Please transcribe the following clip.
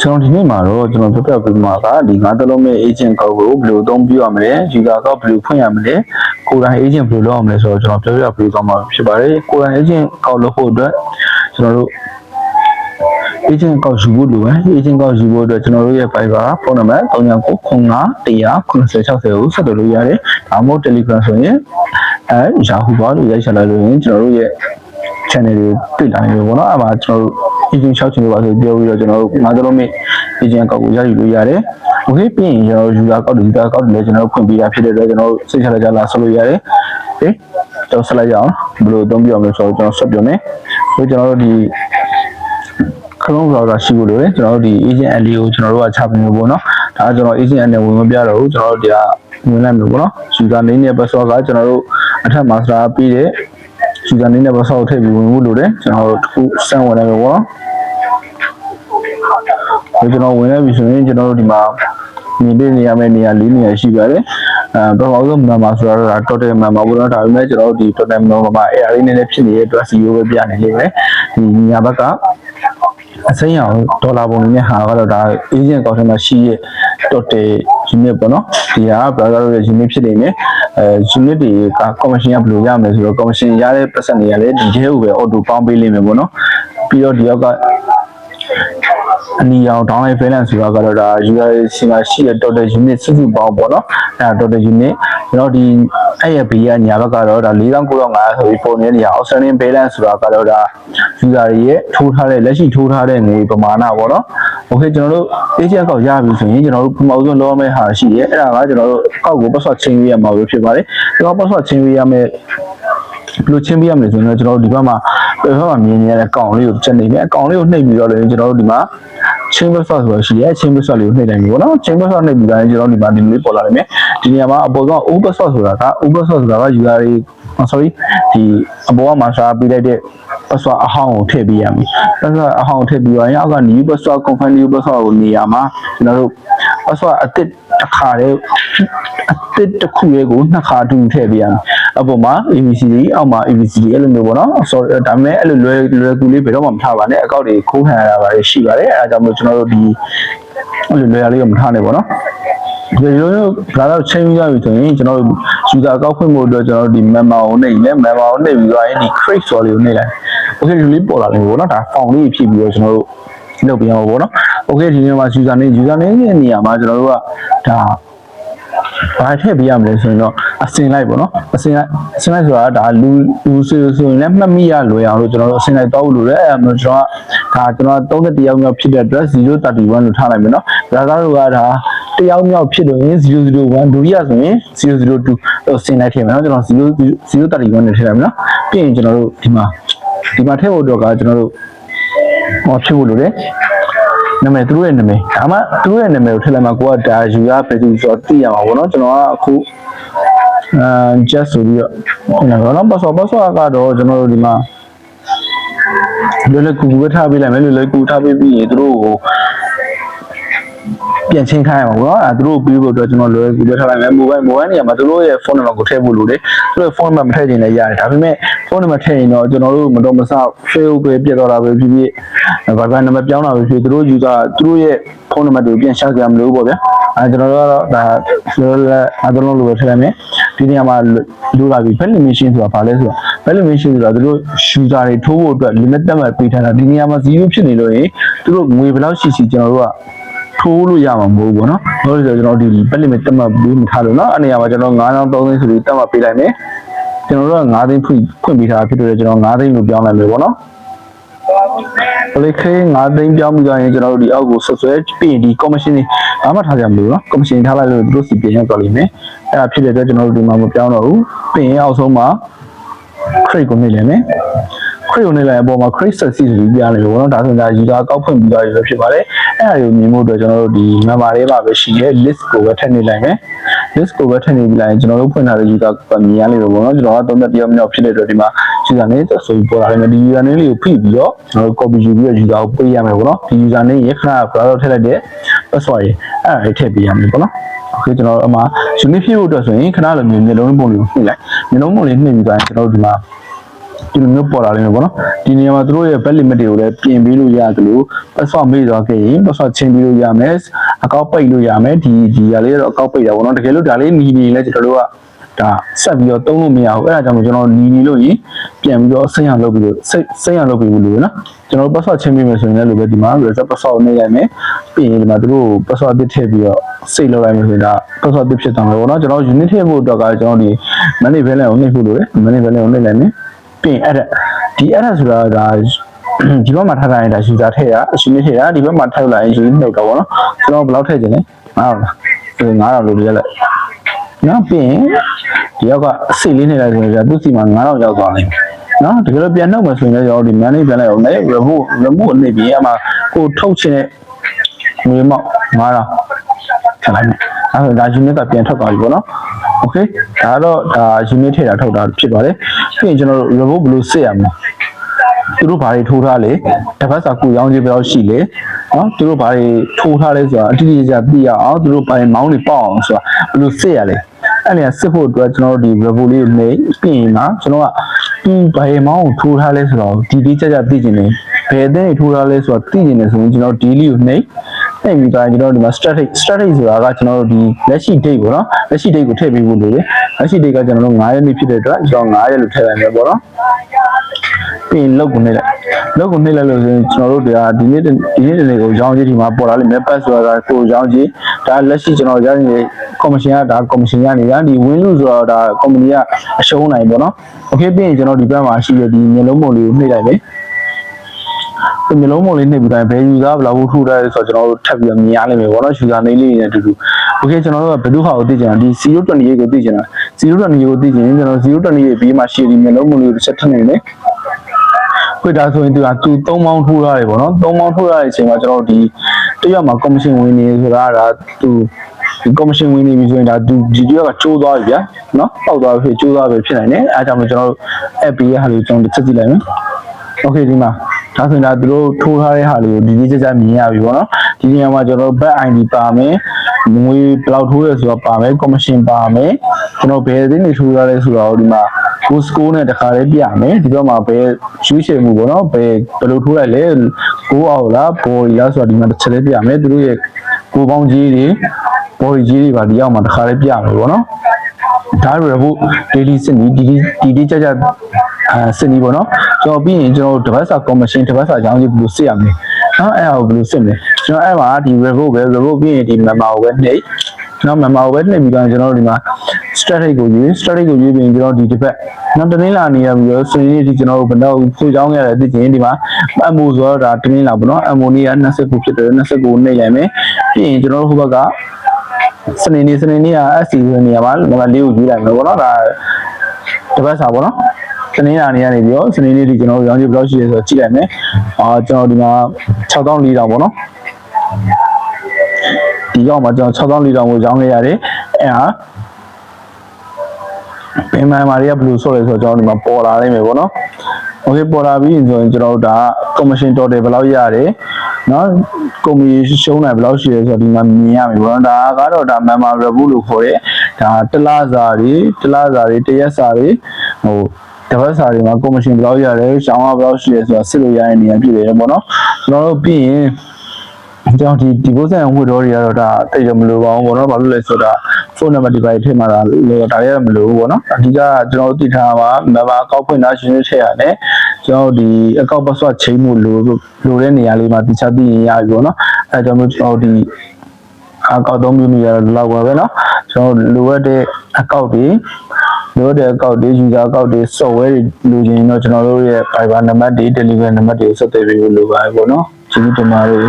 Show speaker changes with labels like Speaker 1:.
Speaker 1: ကျွန်တော်ဒီနေ့မှာတော့ကျွန်တော်ပြပြပေးမှာကဒီငါးသလုံးမဲ့ agent ကောက်ကိုဘယ်လိုအသုံးပြုရမလဲ user ကောက်ဘယ်လိုဖွင့်ရမလဲကိုယ်တိုင် agent ဘယ်လိုလုပ်ရမလဲဆိုတော့ကျွန်တော်ပြပြပေးသွားမှာဖြစ်ပါတယ်ကိုယ်တိုင် agent ကောက်လုပ်ဖို့အတွက်ကျွန်တော်တို့ agent ကောက်ယူဖို့လိုတယ် agent ကောက်ယူဖို့အတွက်ကျွန်တော်တို့ရဲ့ Viber ဖုန်းနံပါတ်3995 100 9060ကိုဆက်သွယ်လို့ရတယ်ဒါမှမဟုတ် Telegram ဆိုရင်အဲ Yahoo ပါလို့ရိုက်ချလိုက်လို့ရင်ကျွန်တော်တို့ရဲ့ channel တွေတွေ့လာနေပြီပေါ့နော်အဲ့မှာကျွန်တော်တို့ agent 6ချင်လို့ပါဆိုပြောပြီးတော့ကျွန်တော်တို့ငါးသလုံးမိ agent ကောက်ကိုရယူလို့ရတယ်။ okay ပြီးရင်ကျွန်တော်တို့ user ကောက်တွေ user ကောက်တွေလည်းကျွန်တော်တို့ဖွင့်ပေးတာဖြစ်တဲ့အတွက်ကျွန်တော်တို့စိတ်ချလက်ချလာဆက်လို့ရတယ်။ okay ကျွန်တော်ဆက်လိုက်ရအောင်ဘယ်လိုအသုံးပြုအောင်လဲဆိုတော့ကျွန်တော်ဆက်ပြောမယ်။ဆိုကျွန်တော်တို့ဒီ Chrome browser ရှိဖို့လိုတယ်ကျွန်တော်တို့ဒီ agent app လေးကိုကျွန်တော်တို့ကချပေးမယ်ပေါ့နော်။ဒါကကျွန်တော် agent app နဲ့ဝင်မပြတော့ဘူးကျွန်တော်တို့ဒီကဝင်လိုက်မယ်ပေါ့နော်။ user name နဲ့ password ကကျွန်တော်တို့အထက် master ပြီးတဲ့ user name နဲ့ password ကိုထည့်ပြီးဝင်ဖို့လိုတယ်ကျွန်တော်တို့တစ်ခုစမ်းဝင်လိုက်မယ်ပေါ့နော်ဒီကျွန်တော်ဝင်လိုက်ပြီဆိုရင်ကျွန်တော်တို့ဒီမှာမြင်တဲ့နေရာမဲ့နေရာ၄နေရာရှိပါတယ်အဲပထမဆုံး member ဆိုတော့ဒါ total member ပေါ့နော်ဒါပေမဲ့ကျွန်တော်တို့ဒီ total member မှာ ARA နည်းနည်းဖြစ်နေတဲ့အတွက် CEO ပဲပြနေလိမ့်မယ်ဒီညာဘက်ကအစိမ်းရောင်ဒေါ်လာပုံနဲ့ဟာကတော့ဒါ agent account ထဲမှာရှိရဲ့ total unit ပေါ့နော်ဒီဟာ browser ရဲ့ unit ဖြစ်နေမယ်အဲ unit တွေက commission ကဘယ်လိုရမလဲဆိုတော့ commission ရတဲ့ percent တွေကလည်းဒီထဲကိုပဲ auto ပေါင်းပေးလိမ့်မယ်ပေါ့နော်ပြီးတော့ဒီရောက်က အနီရောင် downline balance ဆိုတာကတော့ဒါ user စီမှာရှိတဲ့ total unit စုစုပေါင်းပေါ့နော်အဲဒါ total unit ကျွန်တော်ဒီအဲ့ရဘေးကညာဘက်ကတော့ဒါ4900ဆိုပြီးပုံနေတဲ့နေရာ outstanding balance ဆိုတာကတော့ဒါ user တွေရဲ့ထိုးထားတဲ့လက်ရှိထိုးထားတဲ့ငွေပမာဏပေါ့နော် okay ကျွန်တော်တို့ agent ကောက်ရပြီဆိုရင်ကျွန်တော်တို့ပထမဆုံးလောမယ့်ဟာရှိရဲအဲ့ဒါကကျွန်တော်တို့ကောက်ကို password ချင်းပေးရမှာပဲဖြစ်ပါတယ်ဒီက password ချင်းပေးရမယ်ဘယ်လိုချင်းပြရမလဲဆိုရင်တော့ကျွန်တော်တို့ဒီဘက်မှာ ဘယ်ဘက်မှာမြင်နေရတဲ့အကောင်လေးကိုချက်နေမယ်အကောင်လေးကိုနှိပ်ပြီးတော့လည်းကျွန်တော်တို့ဒီမှာ chain password ဆိုတာရှိရဲ chain password လေးကိုနှိပ်နိုင်ပြီပေါ့နော် chain password နှိပ်ပြီးတော့ကျွန်တော်တို့ဒီမှာဒီလိုလေးပေါ်လာနိုင်မယ်ဒီနေရာမှာအပေါ်ဆုံး o password ဆိုတာက o password ဆိုတာက user တွေ sorry ဒီအပေါ်ကမှာရှာပေးလိုက်တဲ့ password အဟောင်းကိုထည့်ပေးရမယ် password အဟောင်းကိုထည့်ပြီးတော့ရင်အောက်က new password confirm new password ကိုနေရာမှာကျွန်တော်တို့ password အသစ်တစ်ခါတည်းအသစ်တစ်ခုရဲ့ကိုနှစ်ခါတူထည့်ပေးရမယ် အပေါ်မှာ ABCD အောက်မှာ ABCD အဲ့လိုမျိုးပေါ့နော် sorry ဒါပေမဲ့အဲ့လိုလွယ်လွယ်ကူလေးဘယ်တော့မှမထားပါနဲ့အကောက်တွေခိုးခံရတာပါရှိပါတယ်အဲဒါကြောင့်မို့ကျွန်တော်တို့ဒီအဲ့လိုလွယ်ရလေးကိုမထားနဲ့ပေါ့နော်ဒီလိုမျိုးဒါတော့ချိန်ပြီးရပြီဆိုရင်ကျွန်တော်တို့ user ကောက်ဖွင့်ဖို့အတွက်ကျွန်တော်တို့ဒီ member ကိုနှိပ်လဲ member ကိုနှိပ်ပြီးတော့ရင်ဒီ create ဆိုလေးကိုနှိပ်လိုက် okay ဒီလေးပေါ်လာတယ်ပေါ့နော်ဒါ form လေးဖြည့်ပြီးတော့ကျွန်တော်တို့လုပ်ပြရမှာပေါ့နော် okay ဒီနေ့မှာ user name user name ရဲ့နေရာမှာကျွန်တော်တို့ကဒါ ဘာထည့်ပေးရမလဲဆိုရင်တော့အစင်လိုက်ပေါ့နော်အစင်လိုက်အစင်လိုက်ဆိုတာဒါလူလူဆိုဆိုရင်လည်းမှတ်မိရလွယ်အောင်လို့ကျွန်တော်တို့အစင်လိုက်တော့လို့ရတယ်အဲမှာကျွန်တော်ကဒါကျွန်တော်31ယောက်မြောက်ဖြစ်တဲ့အတွက်031လို့ထားလိုက်မယ်နော်ဒါသားတို့ကဒါတယောက်မြောက်ဖြစ်လို့ရင်001ဒုတိယဆိုရင်002လို့စင်လိုက်ထည့်မယ်နော်ကျွန်တော်0 031နဲ့ထည့်လိုက်မယ်နော်ပြီးရင်ကျွန်တော်တို့ဒီမှာဒီမှာထည့်ဖို့တော့ကကျွန်တော်တို့ဟောဖြစ်ဖို့လိုတယ် နာမည်သူတို့ရဲ့နာမည်ဒါမှသူတို့ရဲ့နာမည်ကိုထည့်လိုက်မှကိုကဒါယူရပဲသူဆိုတော့သိရမှာပေါ့နော်ကျွန်တော်ကအခုအာ just ဆိုပြီးတော့နော်နော် password password ကတော့ကျွန်တော်တို့ဒီမှာလွယ်လွယ်ကူကူပဲထားပေးလိုက်မယ်လွယ်လွယ်ကူထားပေးပြီးရင်သူတို့ကို ပြန်ချင်းခိုင်းရမှာပေါ့နော်အဲသူတို့ပြီးဖို့အတွက်ကျွန်တော်လွယ်ကူပဲထားလိုက်မယ် mobile mobile နေရာမှာသူတို့ရဲ့ဖုန်းနံပါတ်ကိုထည့်ဖို့လိုတယ်သူတို့ဖုန်းနံပါတ်မထည့်ချင်လည်းရတယ်ဒါပေမဲ့ဖုန်းနံပါတ်ထည့်ရင်တော့ကျွန်တော်တို့မတော်မဆ fail ပဲပြတ်တော့တာပဲဖြစ်ဖြစ် Viber နံပါတ်ပြောင်းတာပဲဖြစ်သူတို့ user သူတို့ရဲ့ဖုန်းနံပါတ်တွေကိုပြန်ရှာကြမလို့ပေါ့ဗျာအဲကျွန်တော်တို့ကတော့ဒါလောလောအသုံးလို့ပဲထည့်လိုက်မယ်ဒီနေရာမှာလိုလာပြီ validation ဆိုတာဘာလဲဆိုတော့ validation ဆိုတာသူတို့ user တွေထိုးဖို့အတွက် limit တက်မှတ်ပေးထားတာဒီနေရာမှာ0ဖြစ်နေလို့ရင်သူတို့ငွေဘယ်လောက်ရှိရှိကျွန်တော်တို့က ထိုးလို့ရမှာမဟုတ်ဘူးပေါ့နော်။ဟုတ်တယ်ဆိုတော့ကျွန်တော်ဒီ bet limit တက်မှတ်ပေးမထားလို့နော်။အနေရာမှာကျွန်တော်9000 3000ဆိုပြီးတက်မှတ်ပေးလိုက်မယ်။ကျွန်တော်တို့က9သိန်းဖွင့်ဖွင့်ပေးထားတာဖြစ်လို့ကျွန်တော်9သိန်းလို့ပြောင်းလိုက်မယ်ပေါ့နော်။ဘလိခေ9သိန်းပြောင်းပြီးတော့ရင်ကျွန်တော်တို့ဒီအောက်ကိုဆွဆွဲပြီးရင်ဒီ commission တွေဘာမှထားကြမလို့နော် commission ထားလိုက်လို့သူတို့စီပြန်ရောက်သွားလိမ့်မယ်။အဲ့ဒါဖြစ်တဲ့အတွက်ကျွန်တော်တို့ဒီမှာမပြောင်းတော့ဘူး။ပြီးရင်အောက်ဆုံးမှာ crate ကိုနှိပ်လိုက်မယ်။ ခရုံနဲ့လည်းအပေါ်မှာ crate success တွေပြနေလို့ဘောနော်ဒါဆိုရင်ဒါ user ကောက်ဖွင့်ပြီးသွားပြီလို့ဖြစ်ပါတယ်အဲ့ဒါတွေကိုမြင်ဖို့အတွက်ကျွန်တော်တို့ဒီ member တွေပါပဲရှိရဲ list ကိုပဲထည့်နေလိုက်မယ် list ကိုပဲထည့်နေပြီးလိုက်ရင်ကျွန်တော်တို့ဖွင့်ထားတဲ့ user ကမြင်ရလိမ့်မယ်ဘောနော်ကျွန်တော်က31ရက်မြောက်ဖြစ်တဲ့အတွက်ဒီမှာ user name ဆိုပြီးပေါ်လာတယ်ဒီ user name လေးကိုဖိပြီးတော့ကျွန်တော်တို့ copy ယူပြီးတော့ user ကိုပေးရမယ်ဘောနော်ဒီ user name ရခဏကတော့ထည့်လိုက်တဲ့ password ရေအဲ့ဒါလေးထည့်ပေးရမယ်ဘောနော်အခုကျွန်တော်တို့အမှ unit ဖြစ်ဖို့အတွက်ဆိုရင်ခဏလိုမျိုးမျိုးလုံးပုံလေးကိုနှိမ့်လိုက်မျိုးလုံးပုံလေးနှိမ့်ပြီးသွားရင်ကျွန်တော်တို့ဒီမှာ ဒီလိုမျိုးပေါ်လာလိမ့်မယ်ပေါ့နော်ဒီနေရာမှာသူတို့ရဲ့ back limit တွေကိုလည်းပြင်ပေးလို့ရတယ်လို့ password မေ့သွားခဲ့ရင် password ချင်းပြီးလို့ရမယ်အကောက်ပိတ်လို့ရမယ်ဒီဒီဟာလေးတော့အကောက်ပိတ်တာပေါ့နော်တကယ်လို့ဒါလေးနီနေလဲကျွန်တော်တို့ကဒါဆက်ပြီးတော့သုံးလို့မရဘူးအဲ့ဒါကြောင့်မို့ကျွန်တော်နီနီလို့ရင်ပြန်ပြီးတော့စိတ်ရလုပ်ပြီးလို့စိတ်စိတ်ရလုပ်ပြီးလို့နော်ကျွန်တော် password ချင်းပြီးမယ်ဆိုရင်လည်းလိုပဲဒီမှာ reset password နဲ့ရိုက်မယ်ပြီးရင်ဒီမှာသူတို့ password တစ်ထည့်ပြီးတော့စိတ်လောက်လိုက်မယ်ဆိုရင်ဒါ password တစ်ဖြစ်သွားမှာပေါ့နော်ကျွန်တော် unit ထည့်ဖို့အတွက်ကကျွန်တော်ဒီ money balance ကိုနှိပ်ဖို့လိုတယ် money balance ကိုနှိပ်လိုက်မယ် ပြီးရင်အဲ့ဒါဒီအဲ့ဒါဆိုတာဒါဒီဘက်မှာထားထားရင်ဒါ user ထည့်တာအရှင်ထည့်တာဒီဘက်မှာထည့်လိုက်ရင် user နှုတ်တာပေါ့နော်ကျွန်တော်ဘယ်လောက်ထည့်ခြင်းလဲ9000လားဒီ9000လို့ရလိုက်နော်ပြီးရင်ဒီယောက်ကအစိတ်လေးနေလိုက်ဆိုရင်သူစီမှာ9000ရောက်သွားလိမ့်မယ်နော်တကယ်လို့ပြန်နှုတ်မယ်ဆိုရင်လည်းကျွန်တော်ဒီ manage ပြန်လိုက်အောင်လည်း remote remote နေပြီးအမှကိုထုတ်ချင်တဲ့ငွေမောက်9000ထည့်လိုက်မယ်အဲဒါ unit ကပြန်ထွက်သွားပြီပေါ့နော် okay ဒါတော့ဒါ unit ထည့်တာထုတ်တာဖြစ်ပါတယ်ပြီးရင်ကျွန်တော်တို့ remote ဘယ်လိုစစ်ရမလဲသူတို့ဘာတွေထိုးထားလဲတစ်ဖက်စာကိုရောင်းကြီးဘယ်လောက်ရှိလဲနော်သူတို့ဘာတွေထိုးထားလဲဆိုတာအတိအကျသိရအောင်သူတို့ဘာတွေမောင်းတွေပေါက်အောင်ဆိုတာဘယ်လိုစစ်ရလဲအဲ့ဒီစစ်ဖို့အတွက်ကျွန်တော်တို့ဒီ revo လေးနေပြင်မှာကျွန်တော်ကသူဘာတွေမောင်းကိုထိုးထားလဲဆိုတော့ဒီဒီကြကြသိကျင်နေဘယ်အတဲ့ထိုးထားလဲဆိုတော့သိကျင်နေဆိုရင်ကျွန်တော် daily ကိုနှိပ် အဲ့ပြီးတော့ကျွန်တော်တို့ဒီမှာ strategy strategy ဆိုတာကကျွန်တော်တို့ဒီလက်ရှိ date ပေါ့နော်လက်ရှိ date ကိုထည့်ပေးဖို့လိုတယ်လက်ရှိ date ကကျွန်တော်တို့9ရက်နေ့ဖြစ်တဲ့အတွက်ကျွန်တော်9ရက်လို့ထည့်လိုက်မယ်ပေါ့နော်ပြီးရင်လောက်ကိုနှိပ်လိုက်လောက်ကိုနှိပ်လိုက်လို့ဆိုရင်ကျွန်တော်တို့ဒီဒီနေ့ဒီနေ့တနေ့ကိုရောင်းကြီးဒီမှာပေါ်လာလိမ့်မယ် pass ဆိုတာကိုရောင်းကြီးဒါလက်ရှိကျွန်တော်ရနေတဲ့ commission ကဒါ commission ရနေတာဒီ win lose ဆိုတော့ဒါ company ကအရှုံးနိုင်ပေါ့နော် okay ပြီးရင်ကျွန်တော်ဒီဘက်မှာရှိတဲ့ဒီမျိုးလုံးပုံလေးကိုနှိပ်လိုက်မယ်ဒီ မျိုးလုံးပုံလေးနှိပ်ပြီးတော့ဘယ် user ဘယ်လောက်ထိုးတယ်ဆိုတော့ကျွန်တော်တို့ထပ်ပြီးတော့မြင်ရလိမ့်မယ်ပေါ့နော် user name လေးနဲ့အတူတူ okay ကျွန်တော်တို့ကဘယ်သူဟာကိုသိချင်တာဒီ028ကိုသိချင်တာ028ကိုသိချင်ရင်ကျွန်တော်028ပြီးမှရှိဒီမျိုးလုံးပုံလေးကိုတစ်ချက်ထပ်နေတယ်ခွေတာဆိုရင်သူကသူ၃ပေါင်းထိုးရတယ်ပေါ့နော်၃ပေါင်းထိုးရတဲ့အချိန်မှာကျွန်တော်ဒီတရက်မှာ commission ဝင်နေဆိုတာကသူဒီ commission ဝင်နေပြီဆိုရင်ဒါသူဒီတရက်ကချိုးသွားပြီဗျာနော်ပောက်သွားပြီချိုးသွားပြီဖြစ်နိုင်တယ်အဲဒါကြောင့်မို့ကျွန်တော်တို့ app ရဲ့ဟာလေးကျွန်တော်တစ်ချက်ကြည့်လိုက်မယ် okay ဒီမှာ ဒါဆိုရင်ဒါသူတို့ထိုးထားတဲ့ဟာလေးကိုဒီဒီကြကြမြင်ရပြီပေါ့နော်ဒီနေရာမှာကျွန်တော်တို့ back ID ပါမယ်ငွေဘယ်လောက်ထိုးရဲဆိုတော့ပါမယ် commission ပါမယ်ကျွန်တော်ဘယ်အသင်းတွေထိုးရလဲဆိုတော့ဒီမှာ go score နဲ့တခါလေးပြမယ်ဒီဘက်မှာဘယ်ရွှေ့ချယ်မှုပေါ့နော်ဘယ်ဘယ်လိုထိုးလိုက်လဲ go out လား body လားဆိုတော့ဒီမှာတစ်ချက်လေးပြမယ်သူတို့ရဲ့ကိုပေါင်းကြီးတွေ body ကြီးတွေပါဒီအောက်မှာတခါလေးပြမယ်ပေါ့နော်ဒါရဖို့ daily စစ်နီဒီဒီဒီကြကြ အဲစစ်နီပေါ့နော်ကျွန်တော်ပြီးရင်ကျွန်တော်တပတ်စာ commission တပတ်စာရောင်းကြီးဘယ်လိုစစ်ရမလဲနော်အဲ့ဒါကိုဘယ်လိုစစ်မလဲကျွန်တော်အဲ့မှာဒီ revoke ပဲ revoke ပြီးရင်ဒီ member ကိုပဲနှိပ်နော် member ကိုပဲနှိပ်ပြီးတော့ကျွန်တော်တို့ဒီမှာ strategy ကိုယူ strategy ကိုယူပြီးရင်ကျွန်တော်ဒီတစ်ပတ်နောက်တနင်္လာနေ့ရပြီးတော့စနေနေ့ဒီကျွန်တော်တို့ဘယ်တော့ဖွေချောင်းရတဲ့သိချင်ဒီမှာ MO ဆိုတော့ဒါတနင်္လာပေါ့နော် MO နေ့က29ဖြစ်တယ်29နှိပ်လိုက်မယ်ပြီးရင်ကျွန်တော်တို့ဟိုဘက်ကစနေနေ့စနေနေ့က SC ဆိုနေရာမှာနံပါတ်၄ကိုယူလိုက်မယ်ပေါ့နော်ဒါတစ်ပတ်စာပေါ့နော် စနေနေ့ကနေပြီးတော့စနေနေ့ဒီကျွန်တော်တို့ရောင်းချဘယ်လောက်ရှိလဲဆိုတော့ကြည့်လိုက်မယ်အာကျွန်တော်ဒီမှာ6400ပေါ့နော်ဒီရောက်မှာကျွန်တော်6400ကိုရောင်းခဲ့ရတယ်အဲ့ဟာပင်မမာတွေကဘယ်လိုဆော့လဲဆိုတော့ကျွန်တော်ဒီမှာပေါ်လာနိုင်မယ်ပေါ့နော်โอเคပေါ်လာပြီးဆိုရင်ကျွန်တော်တို့ဒါ commission total ဘယ်လောက်ရတယ်เนาะ commission ရှုံးတယ်ဘယ်လောက်ရှိလဲဆိုတော့ဒီမှာမြင်ရမယ်ပေါ့နော်ဒါကတော့ဒါ member review လို့ခေါ်တဲ့ဒါတလားစာတွေတလားစာတွေတရက်စာတွေဟို တပတ်စာတွေမှာကော်မရှင်ဘယ်လောက်ရတယ်ရောင်းကဘယ်လောက်ရှိတယ်ဆိုတာစစ်လို့ရတဲ့နေရာပြည့်တယ်ပေါ့နော်ကျွန်တော်တို့ပြီးရင်ကျွန်တော်ဒီ deposit ဝင်တော့တွေကတော့ဒါတိတ်တော့မလိုပါဘူးပေါ့နော်ဘာလို့လဲဆိုတော့ phone number ဒီပိုင်းထည့်မှာဒါဒါလည်းမလိုဘူးပေါ့နော်အဓိကကျွန်တော်တို့တည်ထားပါ member account ဖွင့်တာရှင်ရထည့်ရတယ်ကျွန်တော်ဒီ account password ချိန်မှုလိုလိုတဲ့နေရာလေးမှာတခြားသိရင်ရပြီပေါ့နော်အဲကြောင့်မို့ကျွန်တော်ဒီ account သုံးမျိုးမျိုးရတော့လောက်ပါပဲနော်ကျွန်တော်လိုအပ်တဲ့ account တွေ လိုအပ်တဲ့အကောက်တွေ user အကောက်တွေ software တွေလိုချင်ရင်တော့ကျွန်တော်တို့ရဲ့ Fiverr နံပါတ်တွေ Telegram နံပါတ်တွေဆက်သွယ်ပေးလို့လိုပါတယ်ပေါ့နော်ကျေးဇူးတင်ပါတယ်